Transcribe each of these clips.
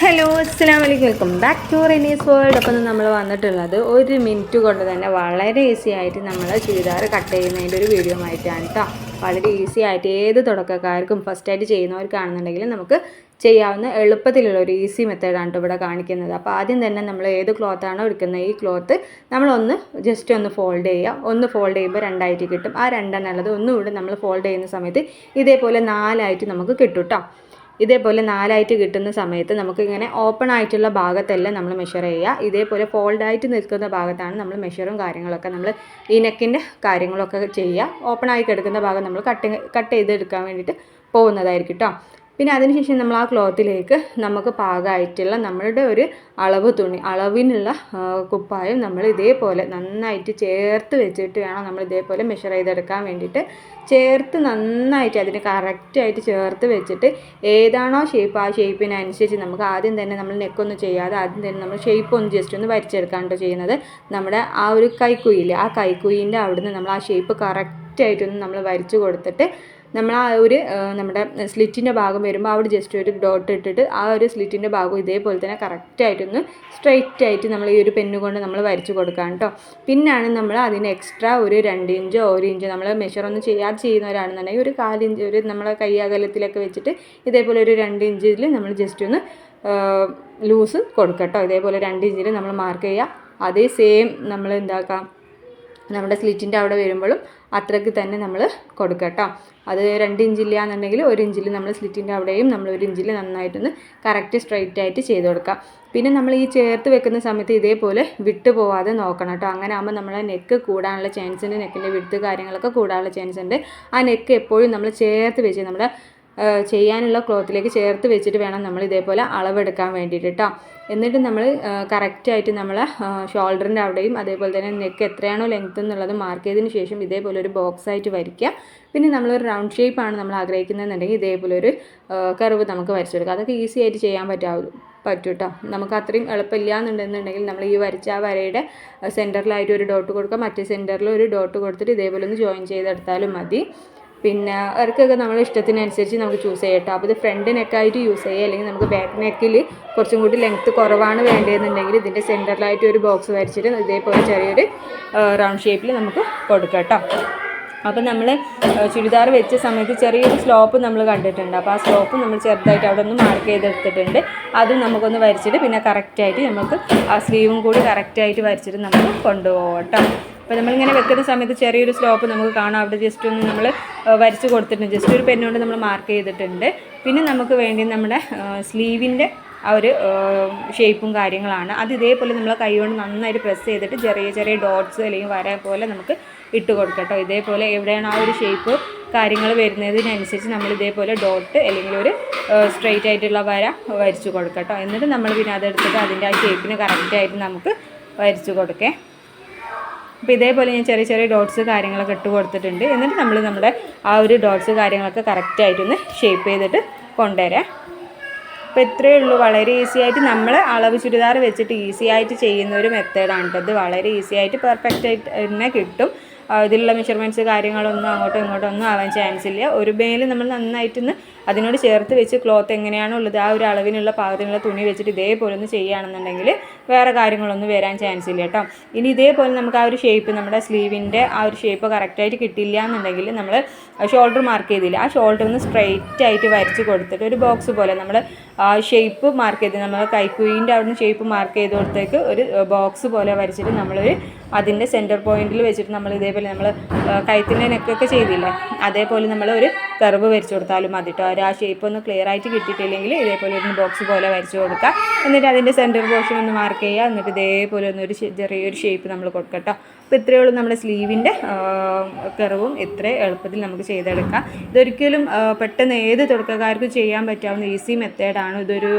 Hello അസ്സാം വലൈക്കും welcome back to Renees world അപ്പം നമ്മൾ വന്നിട്ടുള്ളത് ഒരു മിനിറ്റ് കൊണ്ട് തന്നെ വളരെ ഈസി ആയിട്ട് നമ്മൾ ചുരിദാർ കട്ട് ചെയ്യുന്നതിന്റെ ഒരു വീഡിയോ ആയിട്ടാണ് കേട്ടോ വളരെ ഈസി ആയിട്ട് ഏത് തുടക്കക്കാർക്കും ഫസ്റ്റായിട്ട് ചെയ്യുന്നവർക്കാണെന്നുണ്ടെങ്കിലും നമുക്ക് ചെയ്യാവുന്ന എളുപ്പത്തിലുള്ള ഒരു ഈസി മെത്തേഡാണ് ഇവിടെ കാണിക്കുന്നത്. അപ്പോൾ ആദ്യം തന്നെ നമ്മൾ ഏത് ക്ലോത്താണോ എടുക്കുന്നത് ഈ ക്ലോത്ത് നമ്മളൊന്ന് ജസ്റ്റ് ഒന്ന് ഫോൾഡ് ചെയ്യുക ഒന്ന് ഫോൾഡ് ചെയ്യുമ്പോൾ രണ്ടായിട്ട് കിട്ടും. ആ രണ്ടെണ്ണം ഉള്ളത് ഒന്നുകൂടി നമ്മൾ ഫോൾഡ് ചെയ്യുന്ന സമയത്ത് ഇതേപോലെ നാലായിട്ട് നമുക്ക് കിട്ടും കേട്ടോ ഇതേപോലെ നാലായിട്ട് കിട്ടുന്ന സമയത്ത് നമുക്കിങ്ങനെ ഓപ്പൺ ആയിട്ടുള്ള ഭാഗത്തെല്ലാം നമ്മൾ മെഷർ ചെയ്യുക. ഇതേപോലെ ഫോൾഡായിട്ട് നിൽക്കുന്ന ഭാഗത്താണ് നമ്മൾ മെഷറും കാര്യങ്ങളൊക്കെ നമ്മൾ ഈ നെക്കിന്റെ കാര്യങ്ങളൊക്കെ ചെയ്യുക. ഓപ്പൺ ആയി കിടക്കുന്ന ഭാഗം നമ്മൾ കട്ട് കട്ട് ചെയ്തെടുക്കാൻ വേണ്ടിയിട്ട് പോകുന്നതായിരിക്കും കേട്ടോ പിന്നെ അതിനുശേഷം നമ്മൾ ആ ക്ലോത്തിലേക്ക് നമുക്ക് പാകമായിട്ടുള്ള നമ്മളുടെ ഒരു അളവ് തുണി അളവിനുള്ള കുപ്പായം നമ്മൾ ഇതേപോലെ നന്നായിട്ട് ചേർത്ത് വെച്ചിട്ട് വേണം നമ്മൾ ഇതേപോലെ മെഷർ ചെയ്തെടുക്കാൻ വേണ്ടിയിട്ട്. ചേർത്ത് നന്നായിട്ട് അതിന് കറക്റ്റായിട്ട് ചേർത്ത് വെച്ചിട്ട് ഏതാണോ ഷേപ്പ് ആ ഷേപ്പിനനുസരിച്ച് നമുക്ക് ആദ്യം തന്നെ നമ്മൾ നെക്കൊന്നും ചെയ്യാതെ ആദ്യം തന്നെ നമ്മൾ ഷേപ്പ് ഒന്ന് ജസ്റ്റ് ഒന്ന് വരച്ചെടുക്കാണ്ടോ ചെയ്യുന്നത് നമ്മുടെ ആ ഒരു കൈക്കുയില്ലേ ആ കൈക്കുയിന്റെ അവിടുന്ന് നമ്മൾ ആ ഷേപ്പ് കറക്റ്റായിട്ടൊന്ന് നമ്മൾ വരച്ച് കൊടുത്തിട്ട് നമ്മൾ ആ ഒരു നമ്മുടെ സ്ലിറ്റിന്റെ ഭാഗം വരുമ്പോൾ അവിടെ ജസ്റ്റ് ഒരു ഡോട്ട് ഇട്ടിട്ട് ആ ഒരു സ്ലിറ്റിന്റെ ഭാഗം ഇതേപോലെ തന്നെ കറക്റ്റായിട്ടൊന്ന് സ്ട്രെയിറ്റ് ആയിട്ട് നമ്മൾ ഈ ഒരു പെന്ന് കൊണ്ട് നമ്മൾ വരച്ച് കൊടുക്കാം കേട്ടോ പിന്നാണ് നമ്മൾ അതിന് എക്സ്ട്രാ ഒരു രണ്ട് ഇഞ്ചോ ഒരു ഇഞ്ചോ നമ്മൾ മെഷർ ഒന്നും ചെയ്യാതെ ചെയ്യുന്നവരാണെന്നുണ്ടെങ്കിൽ ഒരു കാലിഞ്ച് ഒരു നമ്മളെ കൈ അകലത്തിലൊക്കെ വെച്ചിട്ട് ഇതേപോലെ ഒരു രണ്ട് ഇഞ്ചിൽ നമ്മൾ ജസ്റ്റ് ഒന്ന് ലൂസ് കൊടുക്കട്ടോ ഇതേപോലെ രണ്ട് ഇഞ്ചിൽ നമ്മൾ മാർക്ക് ചെയ്യുക അതേ സെയിം നമ്മൾ എന്താക്കാം നമ്മുടെ സ്ലിറ്റിന്റെ അവിടെ വരുമ്പോഴും അത്രയ്ക്ക് തന്നെ നമ്മൾ കൊടുക്കട്ടോ. അത് രണ്ട് ഇഞ്ചില്ലാന്നുണ്ടെങ്കിൽ ഒരു ഇഞ്ചിൽ നമ്മൾ സ്ലിറ്റിന്റെ അവിടെയും നമ്മൾ ഒരു ഇഞ്ചിൽ നന്നായിട്ടൊന്ന് കറക്റ്റ് സ്ട്രൈറ്റ് ആയിട്ട് ചെയ്ത് കൊടുക്കുക പിന്നെ നമ്മൾ ഈ ചേർത്ത് വെക്കുന്ന സമയത്ത് ഇതേപോലെ വിട്ടു പോവാതെ നോക്കണം കേട്ടോ. അങ്ങനെ ആകുമ്പോൾ നമ്മളെ നെക്ക് കൂടാനുള്ള ചാൻസ് ഉണ്ട് നെക്കിന്റെ വിടുത്ത് കാര്യങ്ങളൊക്കെ കൂടാനുള്ള ചാൻസ് ഉണ്ട്. ആ നെക്ക് എപ്പോഴും നമ്മൾ ചേർത്ത് വെച്ച് നമ്മുടെ ചെയ്യാനുള്ള ക്ലോത്തിലേക്ക് ചേർത്ത് വെച്ചിട്ട് വേണം നമ്മൾ ഇതേപോലെ അളവെടുക്കാൻ വേണ്ടിയിട്ട് കേട്ടോ എന്നിട്ട് നമ്മൾ കറക്റ്റായിട്ട് നമ്മൾ ഷോൾഡറിന്റെ അവിടെയും അതേപോലെ തന്നെ നെക്ക് എത്രയാണോ ലെങ്ത് എന്നുള്ളത് മാർക്ക് ചെയ്തതിന് ശേഷം ഇതേപോലെ ഒരു ബോക്സ് ആയിട്ട് വരയ്ക്കുക. പിന്നെ നമ്മളൊരു റൗണ്ട് ഷേപ്പാണ് നമ്മൾ ആഗ്രഹിക്കുന്നതെന്നുണ്ടെങ്കിൽ ഇതേപോലെ ഒരു കർവ് നമുക്ക് വരച്ചെടുക്കുക അതൊക്കെ ഈസി ആയിട്ട് ചെയ്യാൻ പറ്റാവുള്ളൂ പറ്റും കേട്ടോ നമുക്ക് അത്രയും എളുപ്പമില്ല എന്നുണ്ടെന്നുണ്ടെങ്കിൽ നമ്മൾ ഈ വരച്ച ആ വരയുടെ സെന്ററിലായിട്ട് ഒരു ഡോട്ട് കൊടുക്കുക. മറ്റേ സെന്ററിൽ ഒരു ഡോട്ട് കൊടുത്തിട്ട് ഇതേപോലെ ഒന്ന് ജോയിൻ ചെയ്തെടുത്താലും മതി. പിന്നെ അവർക്കൊക്കെ നമ്മൾ ഇഷ്ടത്തിനനുസരിച്ച് നമുക്ക് ചൂസ് ചെയ്യാം കേട്ടോ അപ്പോൾ ഇത് ഫ്രണ്ട് നെക്കായിട്ട് യൂസ് ചെയ്യുക അല്ലെങ്കിൽ നമുക്ക് ബാക്ക് നെക്കിൽ കുറച്ചും കൂടി ലെങ്ത്ത് കുറവാണ് വേണ്ടതെന്നുണ്ടെങ്കിൽ ഇതിന്റെ സെന്ററിലായിട്ട് ഒരു ബോക്സ് വരച്ചിട്ട് ഇതേപോലെ ചെറിയൊരു റൗണ്ട് ഷേപ്പിൽ നമുക്ക് കൊടുക്കാം കേട്ടോ അപ്പോൾ നമ്മൾ ചുരിദാർ വെച്ച സമയത്ത് ചെറിയൊരു സ്ലോപ്പ് നമ്മൾ കണ്ടിട്ടുണ്ട്. അപ്പോൾ ആ സ്ലോപ്പ് നമ്മൾ ചെറുതായിട്ട് അവിടെ ഒന്ന് മാർക്ക് ചെയ്തെടുത്തിട്ടുണ്ട്. അതും നമുക്കൊന്ന് വരച്ചിട്ട് പിന്നെ കറക്റ്റായിട്ട് നമുക്ക് ആ സ്ലീവും കൂടി കറക്റ്റായിട്ട് വരച്ചിട്ട് നമുക്ക് കൊണ്ടുപോകാം കേട്ടോ അപ്പോൾ നമ്മളിങ്ങനെ വെക്കുന്ന സമയത്ത് ചെറിയൊരു സ്ലോപ്പ് നമുക്ക് കാണാം. അവിടെ ജസ്റ്റ് ഒന്ന് നമ്മൾ വരച്ച് കൊടുത്തിട്ടുണ്ട്. ജസ്റ്റ് ഒരു പെന്നുകൊണ്ട് നമ്മൾ മാർക്ക് ചെയ്തിട്ടുണ്ട്. പിന്നെ നമുക്ക് വേണ്ടി നമ്മുടെ സ്ലീവിന്റെ ആ ഒരു ഷേപ്പും കാര്യങ്ങളാണ്. അത് ഇതേപോലെ നമ്മൾ കൈ കൊണ്ട് നന്നായിട്ട് പ്രസ് ചെയ്തിട്ട് ചെറിയ ചെറിയ ഡോട്ട്സ് അല്ലെങ്കിൽ വര പോലെ നമുക്ക് ഇട്ട് കൊടുക്കട്ടോ ഇതേപോലെ എവിടെയാണ് ആ ഒരു ഷേപ്പ് കാര്യങ്ങൾ വരുന്നതിനനുസരിച്ച് നമ്മൾ ഇതേപോലെ ഡോട്ട് അല്ലെങ്കിൽ ഒരു സ്ട്രെയിറ്റ് ആയിട്ടുള്ള വര വരച്ച് കൊടുക്കട്ടോ എന്നിട്ട് നമ്മൾ പിന്നെ അതെടുത്തിട്ട് അതിന്റെ ആ ഷേപ്പിന് കറക്റ്റായിട്ട് നമുക്ക് വരച്ച് കൊടുക്കേ. അപ്പോൾ ഇതേപോലെ ഞാൻ ചെറിയ ചെറിയ ഡോട്ട്സ് കാര്യങ്ങളൊക്കെ ഇട്ട് കൊടുത്തിട്ടുണ്ട്. എന്നിട്ട് നമ്മൾ നമ്മുടെ ആ ഒരു ഡോട്ട്സ് കാര്യങ്ങളൊക്കെ കറക്റ്റായിട്ടൊന്ന് ഷേപ്പ് ചെയ്തിട്ട് കൊണ്ടുവരാം. അപ്പോൾ ഇത്രയേ ഉള്ളൂ. വളരെ ഈസി ആയിട്ട് നമ്മൾ അളവ് ചുരിദാർ വെച്ചിട്ട് ഈസി ആയിട്ട് ചെയ്യുന്ന ഒരു മെത്തേഡാണ് ഇത് വളരെ ഈസി ആയിട്ട് പെർഫെക്റ്റ് ആയിട്ട് തന്നെ കിട്ടും. ഇതിലുള്ള മെഷർമെന്റ്സ് കാര്യങ്ങളൊന്നും അങ്ങോട്ടും ഇങ്ങോട്ടും ഒന്നും ആവാൻ ചാൻസ് ഇല്ല. ഒരു മേൽ നമ്മൾ നന്നായിട്ടൊന്ന് അതിനോട് ചേർത്ത് വെച്ച് ക്ലോത്ത് എങ്ങനെയാണോ ഉള്ളത് ആ ഒരു അളവിനുള്ള പാകത്തിനുള്ള തുണി വെച്ചിട്ട് ഇതേപോലെ ഒന്ന് ചെയ്യുകയാണെന്നുണ്ടെങ്കിൽ വേറെ കാര്യങ്ങളൊന്നും വരാൻ ചാൻസ് ഇല്ല കേട്ടോ. ഇനി ഇതേപോലെ നമുക്ക് ആ ഒരു ഷേപ്പ് നമ്മുടെ സ്ലീവിന്റെ ആ ഒരു ഷേപ്പ് കറക്റ്റായിട്ട് കിട്ടില്ല എന്നുണ്ടെങ്കിൽ നമ്മൾ ഷോൾഡർ മാർക്ക് ചെയ്തില്ല. ആ ഷോൾഡർ ഒന്ന് സ്ട്രൈറ്റ് ആയിട്ട് വരച്ച് കൊടുത്തിട്ട് ഒരു ബോക്സ് പോലെ നമ്മൾ ആ ഷേപ്പ് മാർക്ക് ചെയ്ത് നമ്മൾ കൈക്കുയിന്റെ അവിടുന്ന് ഷേപ്പ് മാർക്ക് ചെയ്ത് കൊടുത്തേക്ക് ഒരു ബോക്സ് പോലെ വരച്ചിട്ട് നമ്മളൊരു അതിന്റെ സെന്റർ പോയിന്റിൽ വെച്ചിട്ട് നമ്മൾ ഇതേപോലെ നമ്മൾ കയത്തിന്റെ നെക്കൊക്കെ ചെയ്തില്ലേ? അതേപോലെ നമ്മൾ ഒരു കർവ് വരച്ച് കൊടുത്താലും മതി കേട്ടോ ആ ഷേപ്പ് ഒന്ന് ക്ലിയർ ആയിട്ട് കിട്ടിയിട്ടില്ലെങ്കിൽ ഇതേപോലെ ഒരു ബോക്സ് പോലെ വരച്ച് കൊടുക്കുക. എന്നിട്ട് അതിന്റെ സെന്റർ പോർഷൻ ഒന്ന് മാർക്ക് ചെയ്യുക. എന്നിട്ട് ഇതേപോലെ ഒന്ന് ചെറിയൊരു ഷേപ്പ് നമ്മൾ കൊടുക്കട്ടോ അപ്പോൾ ഇത്രയേ ഉള്ളൂ നമ്മുടെ സ്ലീവിന്റെ കറവും ഇത്ര എളുപ്പത്തിൽ നമുക്ക് ചെയ്തെടുക്കാം. ഇതൊരിക്കലും പെട്ടെന്ന് ഏത് തുടക്കക്കാർക്കും ചെയ്യാൻ പറ്റാവുന്ന ഈസി മെത്തേഡാണ്. ഇതൊരു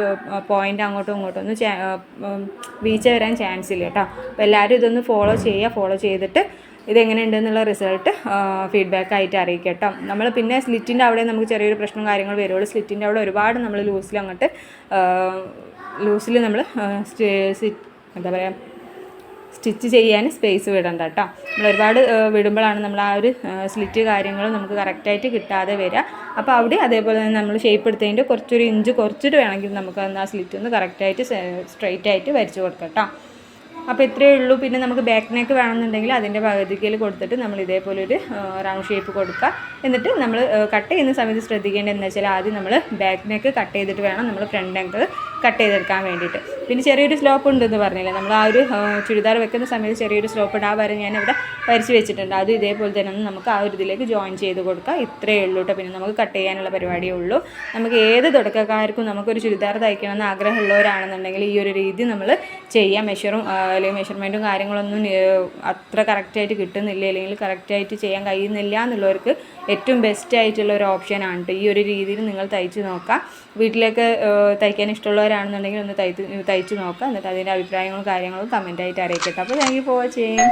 പോയിന്റ് അങ്ങോട്ടും ഇങ്ങോട്ടും ഒന്നും വീഴ്ച വരാൻ ചാൻസ് ഇല്ല കേട്ടോ. അപ്പോൾ എല്ലാവരും ഇതൊന്ന് ഫോളോ ചെയ്യുക ഫോളോ ചെയ്തിട്ട് ഇതെങ്ങനെയുണ്ടെന്നുള്ള റിസൾട്ട് ഫീഡ്ബാക്ക് ആയിട്ട് അറിയിക്കട്ടോ കേട്ടോ. നമ്മൾ പിന്നെ സ്ലിറ്റിന്റെ അവിടെ നമുക്ക് ചെറിയൊരു പ്രശ്നം കാര്യങ്ങൾ വരുള്ളൂ. സ്ലിറ്റിന്റെ അവിടെ ഒരുപാട് നമ്മൾ ലൂസിൽ അങ്ങോട്ട് ലൂസിൽ നമ്മൾ എന്താ പറയുക സ്റ്റിച്ച് ചെയ്യാൻ സ്പേസ് വിടണ്ട കേട്ടോ നമ്മൾ ഒരുപാട് വിടുമ്പോഴാണ് നമ്മൾ ആ ഒരു സ്ലിറ്റ് കാര്യങ്ങൾ നമുക്ക് കറക്റ്റായിട്ട് കിട്ടാതെ വരിക അപ്പോൾ അവിടെ അതേപോലെ തന്നെ നമ്മൾ ഷേപ്പ് എടുത്തതിന്റെ കുറച്ചൊരു ഇഞ്ച് കുറച്ചിട്ട് വേണമെങ്കിൽ നമുക്ക് ആ സ്ലിറ്റ് ഒന്ന് കറക്റ്റായിട്ട് സ്ട്രെയിറ്റ് ആയിട്ട് വരച്ച് കൊടുക്കാം കേട്ടോ അപ്പോൾ ഇത്രയേ ഉള്ളൂ. പിന്നെ നമുക്ക് ബാക്ക് നെക്ക് വേണമെന്നുണ്ടെങ്കിൽ അതിന്റെ പകുതിക്കൽ കൊടുത്തിട്ട് നമ്മൾ ഇതേപോലെ ഒരു റൗണ്ട് ഷേപ്പ് കൊടുക്കുക. എന്നിട്ട് നമ്മൾ കട്ട് ചെയ്യുന്ന സമയത്ത് ശ്രദ്ധിക്കേണ്ടത് എന്ന് വെച്ചാൽ ആദ്യം നമ്മൾ ബാക്ക് നെക്ക് കട്ട് ചെയ്തിട്ട് വേണം നമ്മൾ ഫ്രണ്ട് നെക്ക് കട്ട് ചെയ്തെടുക്കാൻ വേണ്ടിയിട്ട്. പിന്നെ ചെറിയൊരു സ്ലോപ്പ് ഉണ്ടെന്ന് പറഞ്ഞില്ലേ? നമ്മൾ ആ ഒരു ചുരിദാർ വെക്കുന്ന സമയത്ത് ചെറിയൊരു സ്ലോപ്പ് ഉണ്ട്. ആ വരെ ഞാൻ ഇവിടെ വരച്ച് വെച്ചിട്ടുണ്ട്. അത് ഇതേപോലെ തന്നെ നമുക്ക് ആ ഒരു ഇതിലേക്ക് ജോയിൻ ചെയ്ത് കൊടുക്കുക ഇത്രയേ ഉള്ളൂ കേട്ടോ പിന്നെ നമുക്ക് കട്ട് ചെയ്യാനുള്ള പരിപാടിയേ ഉള്ളൂ. നമുക്ക് ഏത് തുടക്കക്കാർക്കും നമുക്കൊരു ചുരിദാർ തയ്ക്കണമെന്ന് ആഗ്രഹമുള്ളവരാണെന്നുണ്ടെങ്കിൽ ഈ ഒരു രീതി നമ്മൾ ചെയ്യാം. മെഷറും അല്ലെങ്കിൽ മെഷർമെന്റും കാര്യങ്ങളൊന്നും അത്ര കറക്റ്റായിട്ട് കിട്ടുന്നില്ല അല്ലെങ്കിൽ കറക്റ്റായിട്ട് ചെയ്യാൻ കഴിയുന്നില്ല എന്നുള്ളവർക്ക് ഏറ്റവും ബെസ്റ്റ് ആയിട്ടുള്ള ഒരു ഓപ്ഷനാണ് കേട്ടോ ഈ ഒരു രീതിയിൽ നിങ്ങൾ തയ്ച്ച് നോക്കാം. വീട്ടിലേക്ക് തയ്ക്കാൻ തയ്ക്കാൻ ഇഷ്ടമുള്ളവരാണെന്നുണ്ടെങ്കിൽ ഒന്ന് തയ്ച്ച് തയ്ച്ച് നോക്കാം എന്നിട്ട് അതിന്റെ അഭിപ്രായങ്ങളും കാര്യങ്ങളും കമന്റായിട്ട് അറിയിക്കട്ടെ. അപ്പോൾ താങ്ക് യു ഫോർ വാച്ചിങ്